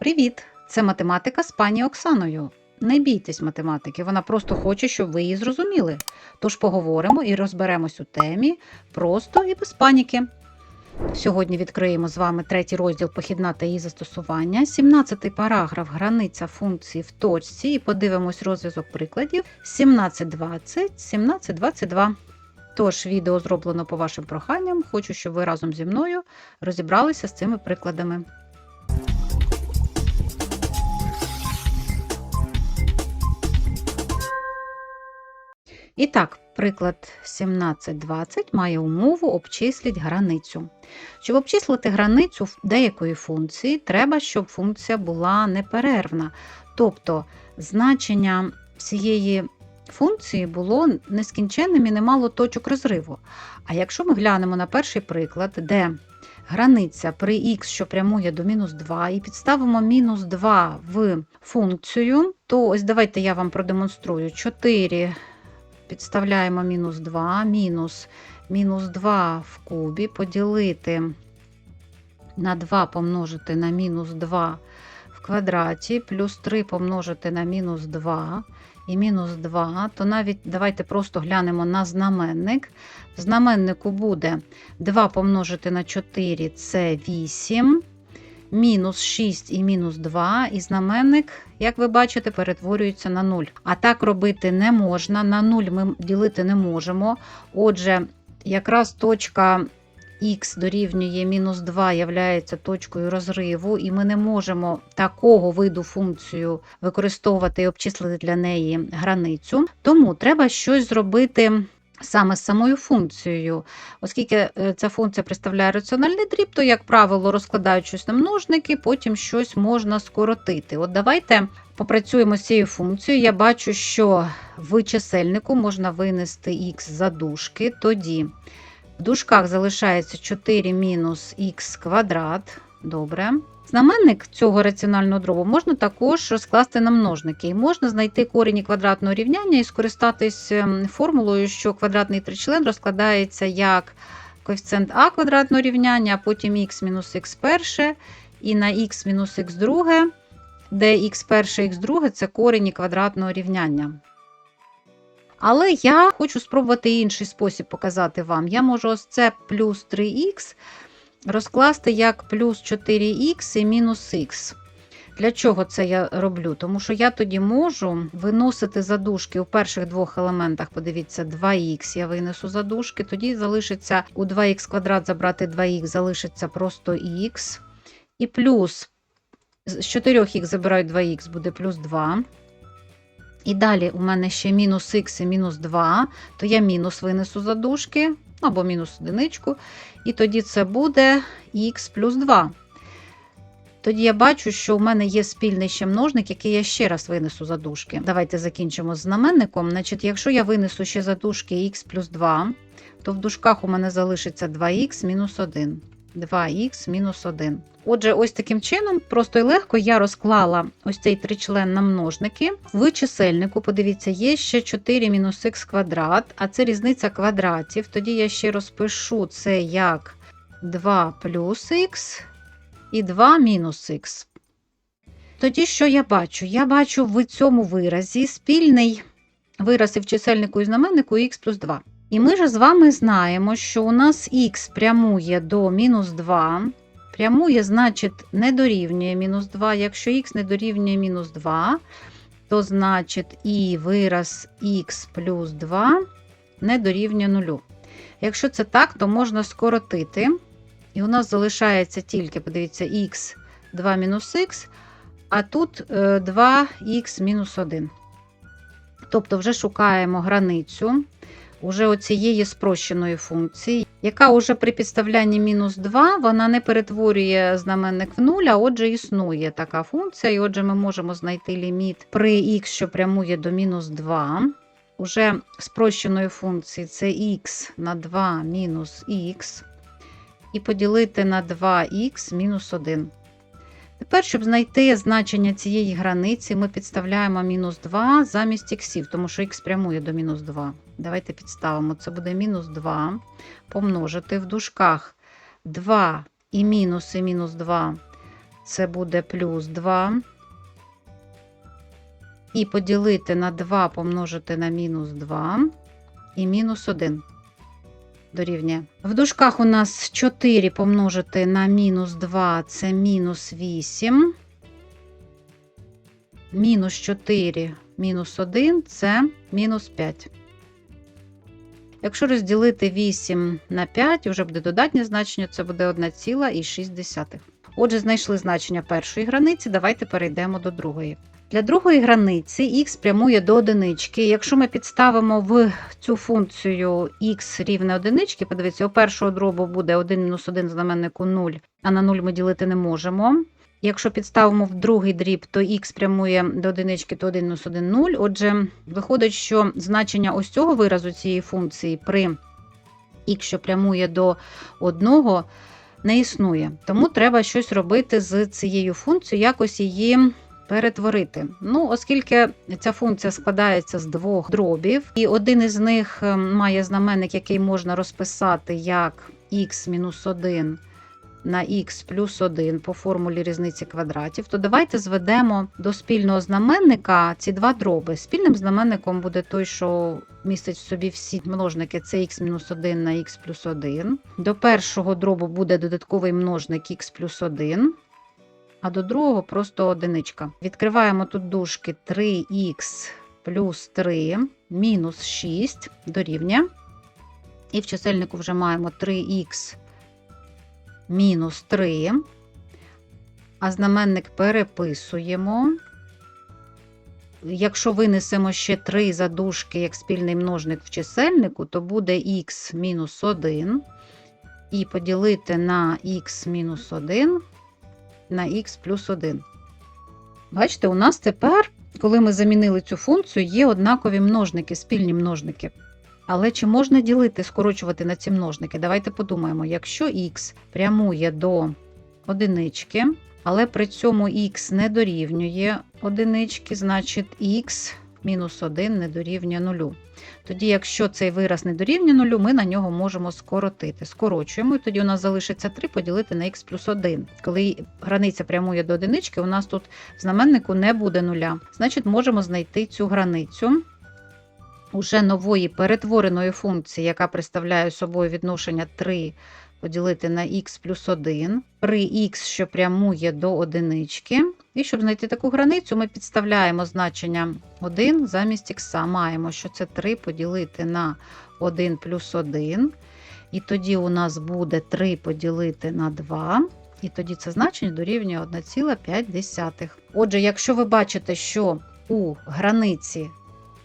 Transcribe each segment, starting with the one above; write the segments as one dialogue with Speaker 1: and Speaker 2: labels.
Speaker 1: Привіт! Це математика з пані Оксаною. Не бійтесь математики, вона просто хоче, щоб ви її зрозуміли. Тож поговоримо і розберемось у темі просто і без паніки. Сьогодні відкриємо з вами третій розділ похідна та її застосування, 17 параграф границя функції в точці і подивимось розв'язок прикладів 1720, 1722. Тож, відео зроблено по вашим проханням. Хочу, щоб ви разом зі мною розібралися з цими прикладами. І так, приклад 1720 має умову обчисліть границю. Щоб обчислити границю деякої функції, треба, щоб функція була неперервна. Тобто значення всієї функції було нескінченним і не мало точок розриву. А якщо ми глянемо на перший приклад, де границя при х, що прямує до мінус 2, і підставимо мінус 2 в функцію, то ось давайте я вам продемонструю 4 підставляємо мінус 2, мінус мінус 2 в кубі поділити на 2 помножити на мінус 2 в квадраті, плюс 3 помножити на мінус 2 і мінус 2, то навіть давайте просто глянемо на знаменник. В знаменнику буде 2 помножити на 4 це 8. Мінус 6 і мінус 2, і знаменник, як ви бачите, перетворюється на 0. А так робити не можна. На 0 ми ділити не можемо. Отже, якраз точка х дорівнює мінус 2 являється точкою розриву, і ми не можемо такого виду функцію використовувати і обчислити для неї границю. Тому треба щось зробити. Саме з самою функцією, оскільки е, ця функція представляє раціональний дріб, то, як правило, розкладаючись на множники, потім щось можна скоротити. От давайте попрацюємо з цією функцією. Я бачу, що в чисельнику можна винести х за дужки, тоді в дужках залишається 4 мінус х квадрат. Добре. Знаменник цього раціонального дробу можна також розкласти на множники. І можна знайти корені квадратного рівняння і скористатись ем, формулою, що квадратний тричлен розкладається як коефіцієнт а квадратного рівняння, а потім х мінус х перше, і на х мінус х друге, де х перше, х друге це корені квадратного рівняння. Але я хочу спробувати інший спосіб показати вам. Я можу ось це плюс 3х розкласти як плюс 4х і мінус х. Для чого це я роблю? Тому що я тоді можу виносити задушки у перших двох елементах, подивіться, 2х я винесу задушки, тоді залишиться у 2х квадрат забрати 2х, залишиться просто х. І плюс з 4х забираю 2х, буде плюс 2. І далі у мене ще мінус х і мінус 2, то я мінус винесу задушки, або мінус одиничку. І тоді це буде х плюс 2. Тоді я бачу, що у мене є спільний ще множник, який я ще раз винесу за дужки. Давайте закінчимо з знаменником. Значить, Якщо я винесу ще за дужки х плюс 2, то в дужках у мене залишиться 2х мінус 1. 2х мінус 1. Отже, ось таким чином, просто і легко я розклала ось цей тричлен на множники. В чисельнику, подивіться, є ще 4 мінус х квадрат, а це різниця квадратів. Тоді я ще розпишу це як 2 плюс х і 2 мінус х. Тоді, що я бачу? Я бачу в цьому виразі спільний вираз і в чисельнику і знаменнику х плюс 2. І ми ж з вами знаємо, що у нас х прямує до мінус 2. Прямує, значить, не дорівнює мінус 2. Якщо х не дорівнює мінус 2, то значить і вираз х плюс 2 не дорівнює 0. Якщо це так, то можна скоротити. І у нас залишається тільки, подивіться, х 2 мінус х, а тут 2х мінус 1. Тобто вже шукаємо границю уже оцієї спрощеної функції, яка уже при підставлянні мінус 2 вона не перетворює знаменник в 0, а отже, існує така функція, і отже, ми можемо знайти ліміт при х, що прямує до мінус 2. Уже спрощеної функції це х на 2 мінус х, і поділити на 2х мінус 1. Тепер, щоб знайти значення цієї границі, ми підставляємо мінус 2 замість х, тому що х прямує до мінус 2. Давайте підставимо, це буде мінус 2 помножити в дужках 2 і мінус і мінус 2 це буде плюс 2. І поділити на 2 помножити на мінус 2 і мінус 1 дорівнює. В дужках у нас 4 помножити на мінус 2 це мінус 8. Мінус 4 мінус 1 це мінус 5. Якщо розділити 8 на 5, вже буде додатнє значення, це буде 1,6. Отже, знайшли значення першої границі, давайте перейдемо до другої. Для другої границі х прямує до одинички. Якщо ми підставимо в цю функцію х рівне одинички, подивіться, у першого дробу буде 1 мінус 1 знаменнику 0, а на 0 ми ділити не можемо. Якщо підставимо в другий дріб, то х прямує до одинички, то 1 мінус 1 0. Отже, виходить, що значення ось цього виразу цієї функції при х, що прямує до 1, не існує. Тому треба щось робити з цією функцією, якось її перетворити. Ну, оскільки ця функція складається з двох дробів, і один із них е, має знаменник, який можна розписати як х-1 на х плюс 1 по формулі різниці квадратів, то давайте зведемо до спільного знаменника ці два дроби. Спільним знаменником буде той, що містить в собі всі множники це х-1 на х плюс 1. До першого дробу буде додатковий множник х плюс 1 а до другого просто одиничка. Відкриваємо тут дужки 3х плюс 3 мінус 6 дорівнює. І в чисельнику вже маємо 3х мінус 3. А знаменник переписуємо. Якщо винесемо ще 3 задушки як спільний множник в чисельнику, то буде х мінус 1. І поділити на х мінус 1 на х плюс 1. Бачите, у нас тепер, коли ми замінили цю функцію, є однакові множники, спільні множники. Але чи можна ділити, скорочувати на ці множники? Давайте подумаємо, якщо х прямує до одинички, але при цьому х не дорівнює одинички, значить х мінус 1 не дорівнює 0. Тоді, якщо цей вираз не дорівнює 0, ми на нього можемо скоротити. Скорочуємо, і тоді у нас залишиться 3 поділити на х плюс 1. Коли границя прямує до одинички, у нас тут в знаменнику не буде нуля. Значить, можемо знайти цю границю. Уже нової перетвореної функції, яка представляє собою відношення 3 поділити на х плюс 1, при х, що прямує до одинички. І щоб знайти таку границю, ми підставляємо значення 1 замість х. Маємо, що це 3 поділити на 1 плюс 1. І тоді у нас буде 3 поділити на 2. І тоді це значення дорівнює 1,5. Отже, якщо ви бачите, що у границі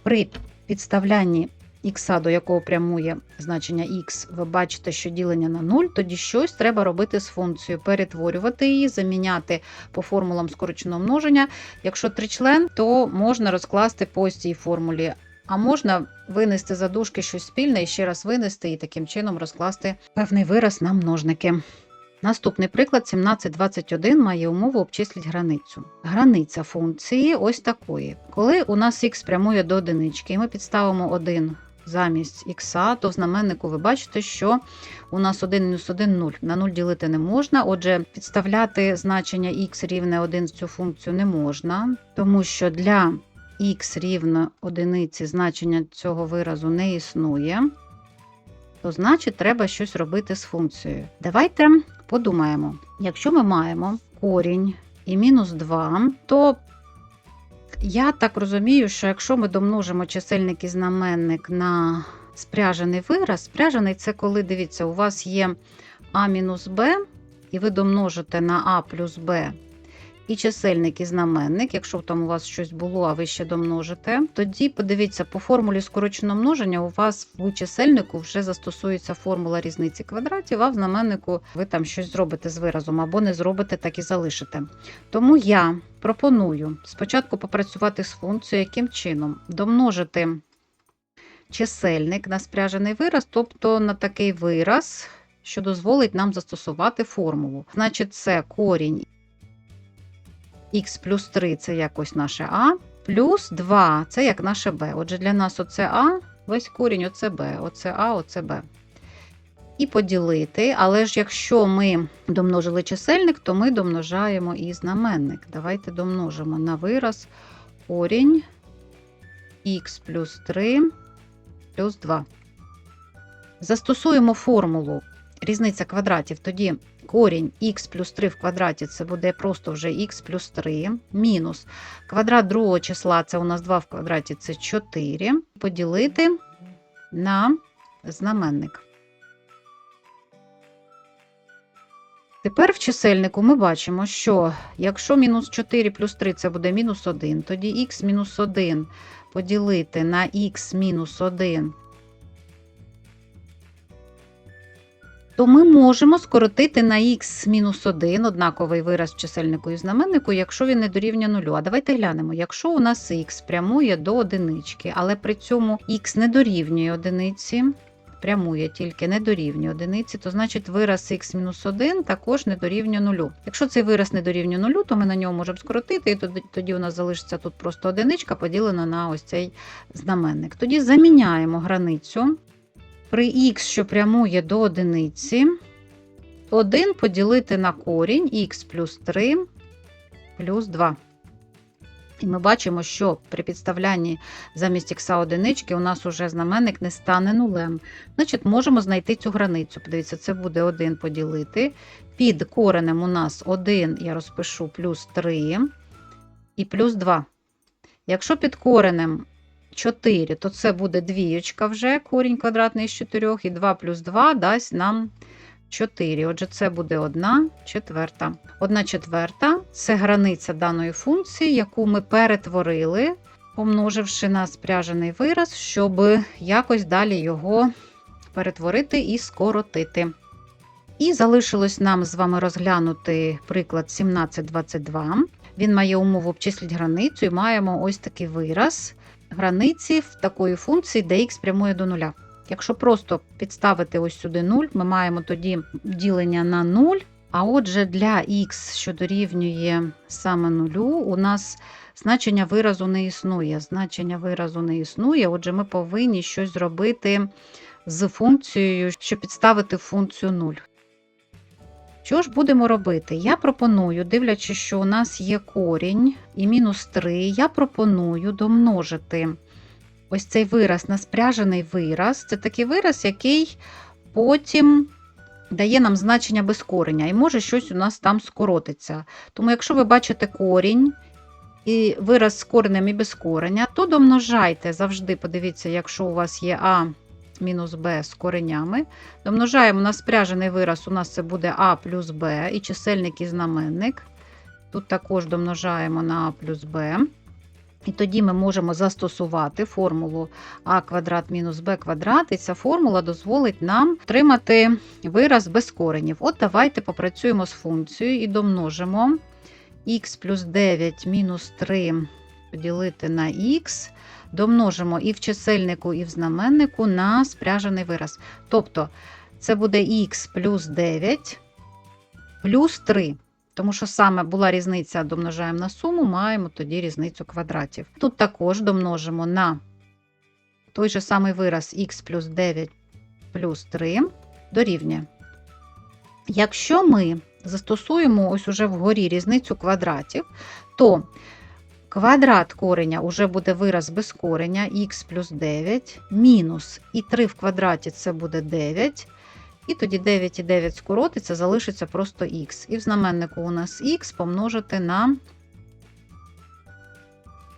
Speaker 1: при підставлянні х, до якого прямує значення х, ви бачите, що ділення на 0, тоді щось треба робити з функцією, перетворювати її, заміняти по формулам скороченого множення. Якщо тричлен, то можна розкласти по цій формулі. А можна винести за дужки щось спільне і ще раз винести, і таким чином розкласти певний вираз на множники. Наступний приклад 1721 має умову обчисліть границю. Границя функції ось такої. Коли у нас х прямує до одинички, і ми підставимо 1 замість х, то в знаменнику ви бачите, що у нас 1 мінус 1 0. На 0 ділити не можна. Отже, підставляти значення х рівне 1 в цю функцію не можна, тому що для х рівно одиниці значення цього виразу не існує. То значить, треба щось робити з функцією. Давайте подумаємо: якщо ми маємо корінь і мінус 2, то я так розумію, що якщо ми домножимо чисельник і знаменник на спряжений вираз, спряжений це коли, дивіться, у вас є а мінус Б, і ви домножите на А плюс Б і чисельник і знаменник, якщо там у вас щось було, а ви ще домножите, тоді подивіться, по формулі скороченого множення у вас в чисельнику вже застосується формула різниці квадратів, а в знаменнику ви там щось зробите з виразом або не зробите, так і залишите. Тому я пропоную спочатку попрацювати з функцією, яким чином домножити чисельник на спряжений вираз, тобто на такий вираз, що дозволить нам застосувати формулу. Значить, це корінь х плюс 3 це якось наше А, плюс 2 це як наше Б. Отже, для нас оце А, весь корінь оце Б, оце А, оце Б. і поділити. Але ж якщо ми домножили чисельник, то ми домножаємо і знаменник. Давайте домножимо на вираз корінь х плюс 3 плюс 2. Застосуємо формулу різниця квадратів, тоді корінь х плюс 3 в квадраті це буде просто вже х плюс 3, мінус. Квадрат другого числа це у нас 2 в квадраті це 4, поділити на знаменник. Тепер в чисельнику ми бачимо, що якщо мінус 4 плюс 3 це буде мінус 1, тоді х мінус 1 поділити на х мінус 1 то ми можемо скоротити на х-1 однаковий вираз чисельнику і знаменнику, якщо він не дорівнює нулю. А давайте глянемо, якщо у нас х прямує до одинички, але при цьому х не дорівнює одиниці, прямує тільки не дорівнює одиниці, то значить вираз х-1 також не дорівнює нулю. Якщо цей вираз не дорівнює нулю, то ми на ньому можемо скоротити, і тоді, тоді у нас залишиться тут просто одиничка поділена на ось цей знаменник. Тоді заміняємо границю. При х, що прямує до одиниці, 1 поділити на корінь х плюс 3 плюс 2. І ми бачимо, що при підставлянні замість х одинички у нас уже знаменник не стане нулем. Значить, можемо знайти цю границю. Подивіться, це буде 1 поділити. Під коренем у нас 1, я розпишу плюс 3 і плюс 2. Якщо під коренем 4, то це буде двієчка вже, корінь квадратний з 4, і 2 плюс 2 дасть нам 4. Отже, це буде 1 четверта. 1 четверта це границя даної функції, яку ми перетворили, помноживши на спряжений вираз, щоб якось далі його перетворити і скоротити. І залишилось нам з вами розглянути приклад 1722. Він має умову обчисліть границю, і маємо ось такий вираз границі в такої функції, де х прямує до нуля. Якщо просто підставити ось сюди 0, ми маємо тоді ділення на 0. А отже, для х, що дорівнює саме нулю, у нас значення виразу не існує. Значення виразу не існує, отже, ми повинні щось зробити з функцією, щоб підставити функцію 0. Що ж будемо робити? Я пропоную, дивлячись, що у нас є корінь і мінус 3, я пропоную домножити ось цей вираз на спряжений вираз. Це такий вираз, який потім дає нам значення без кореня, і може щось у нас там скоротиться. Тому, якщо ви бачите корінь і вираз з коренем і без кореня, то домножайте завжди, подивіться, якщо у вас є А мінус b з коренями. Домножаємо на спряжений вираз, у нас це буде а плюс b і чисельник і знаменник. Тут також домножаємо на а плюс b. І тоді ми можемо застосувати формулу а квадрат мінус b квадрат, і ця формула дозволить нам отримати вираз без коренів. От давайте попрацюємо з функцією і домножимо х плюс 9 мінус 3 поділити на х домножимо і в чисельнику, і в знаменнику на спряжений вираз. Тобто це буде х плюс 9 плюс 3. Тому що саме була різниця, домножаємо на суму, маємо тоді різницю квадратів. Тут також домножимо на той же самий вираз х плюс 9 плюс 3 дорівнює. Якщо ми застосуємо ось уже вгорі різницю квадратів, то Квадрат кореня уже буде вираз без кореня х плюс 9, мінус і 3 в квадраті це буде 9. І тоді 9 і 9 скоротиться, залишиться просто х. І в знаменнику у нас х помножити на.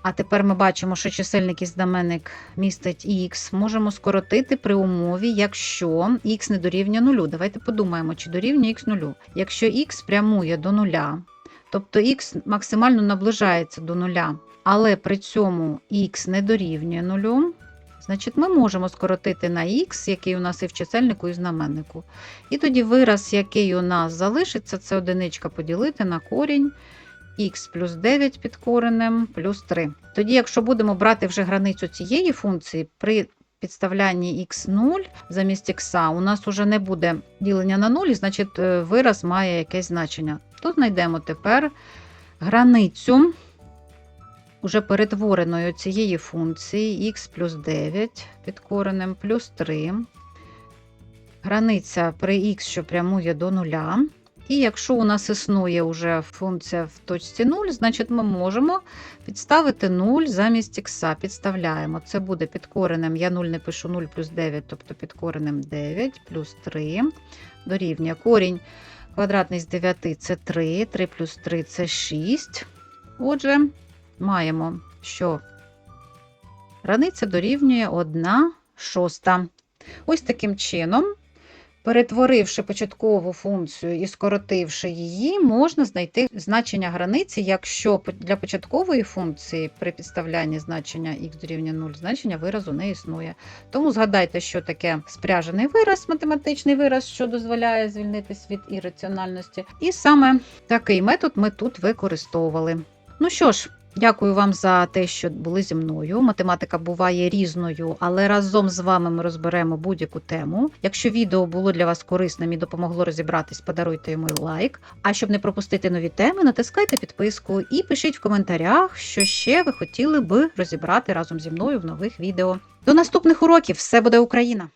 Speaker 1: А тепер ми бачимо, що чисельник і знаменник містить х. Можемо скоротити при умові, якщо х не дорівнює нулю. Давайте подумаємо, чи дорівнює х нулю. Якщо х прямує до нуля, Тобто х максимально наближається до нуля, але при цьому х не дорівнює нулю, значить ми можемо скоротити на х, який у нас і в чисельнику, і в знаменнику. І тоді вираз, який у нас залишиться, це одиничка поділити на корінь х плюс 9 під коренем плюс 3. Тоді, якщо будемо брати вже границю цієї функції, при підставлянні х0 замість х, у нас вже не буде ділення на 0, значить е, вираз має якесь значення. Тут знайдемо тепер границю уже перетвореною цієї функції х плюс 9 під коренем плюс 3 границя при х, що прямує до нуля. І якщо у нас існує вже функція в точці 0, значить ми можемо підставити 0 замість х. Підставляємо. Це буде під коренем, я 0 не пишу 0 плюс 9, тобто під коренем 9 плюс 3 дорівнює корінь квадратний з 9 це 3, 3 плюс 3 це 6. Отже, маємо, що границя дорівнює 1 шоста. Ось таким чином, перетворивши початкову функцію і скоротивши її, можна знайти значення границі, якщо для початкової функції при підставлянні значення х дорівнює 0 значення виразу не існує. Тому згадайте, що таке спряжений вираз, математичний вираз, що дозволяє звільнитись від ірраціональності. І саме такий метод ми тут використовували. Ну що ж, Дякую вам за те, що були зі мною. Математика буває різною, але разом з вами ми розберемо будь-яку тему. Якщо відео було для вас корисним і допомогло розібратись, подаруйте йому лайк. А щоб не пропустити нові теми, натискайте підписку і пишіть в коментарях, що ще ви хотіли би розібрати разом зі мною в нових відео. До наступних уроків! Все буде Україна!